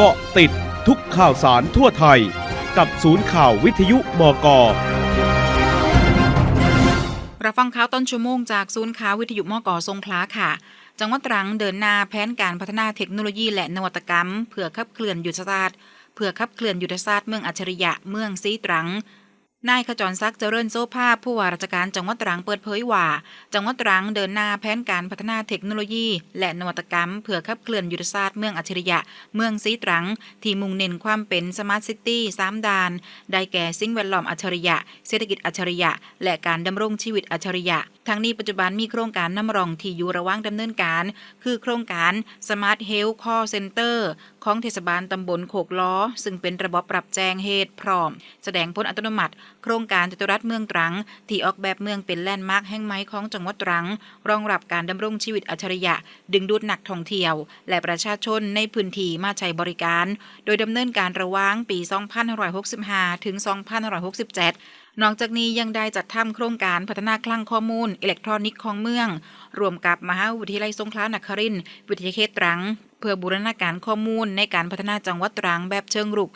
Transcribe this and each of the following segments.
เกาะติดทุกข่าวสารทั่วไทย กับศูนย์ข่าววิทยุมกรับฟังข่าวต้นชั่วโมงจากศูนย์ข่าววิทยุมกทรงคลาค่ะ จังหวัดตรังเดินหน้าแผนการพัฒนาเทคโนโลยีและนวัตกรรม เพื่อขับเคลื่อนยุทธศาสตร์เพื่อขับเคลื่อนยุทธศาสตร์เมืองอัจฉริยะเมืองซีตรัง นายขจรศักดิ์เจริญโซภาพผู้ว่าราชการจังหวัดตรังเปิดเผยว่า จังหวัดตรังเดินหน้าแผนการพัฒนาเทคโนโลยี และนวัตกรรมเพื่อขับเคลื่อนยุทธศาสตร์เมืองอัจฉริยะ เมืองซีตรัง ที่มุ่งเน้นความเป็นสมาร์ทซิตี้สามดาน ได้แก่สิ่งแวดล้อมอัจฉริยะ เศรษฐกิจอัจฉริยะ และการดำรงชีวิตอัจฉริยะ ทั้งนี้ปัจจุบันมีโครงการนำรองที่อยู่ระหว่างดำเนินการ คือโครงการ Smart Health Call Center ของเทศบาลตำบลโขกล้อ ซึ่งเป็นระบบปรับแจ้งเหตุพร้อม แสดงผลอัตโนมัติ โครงการจตุรัสเมืองตรัง ที่ออกแบบเมืองเป็นแลนด์มาร์คแห่งไม้ของจังหวัดตรัง รองรับการดำรงชีวิตอัจฉริยะ ดึงดูดนักท่องเที่ยว และประชาชนในพื้นที่มาใช้บริการ โดยดำเนินการระหว่างปี 2565 ถึง 2567 นอกจากนี้ยังได้จัดทำโครงการพัฒนาคลังข้อมูล อิเล็กทรอนิกส์ของเมือง รวมกับมหาวิทยาลัยสงขลานครินทร์วิทยาเขตตรังเพื่อบูรณาการข้อมูลในการพัฒนาจังหวัดตรังแบบเชิงรุก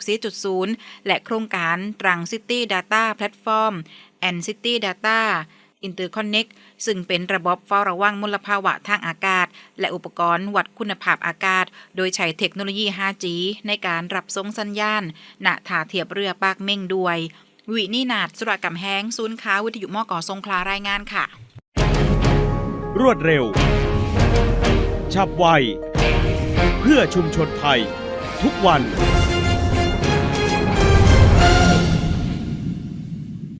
4.0 และโครงการตรัง City Data Platform and City Data Interconnect ซึ่งเป็นระบบเฝ้าระวังมลภาวะทางอากาศ และอุปกรณ์วัดคุณภาพอากาศ โดยใช้เทคโนโลยี 5G ในการรับส่งสัญญาณณท่าเทียบเรือปากเม่งด้วย วินีนาดสุรกำแห้งศูนย์ค้าวิทยุมอกอทรงคลารายงานค่ะ รวดเร็ว ฉับไว เพื่อชุมชนไทย ทุกวัน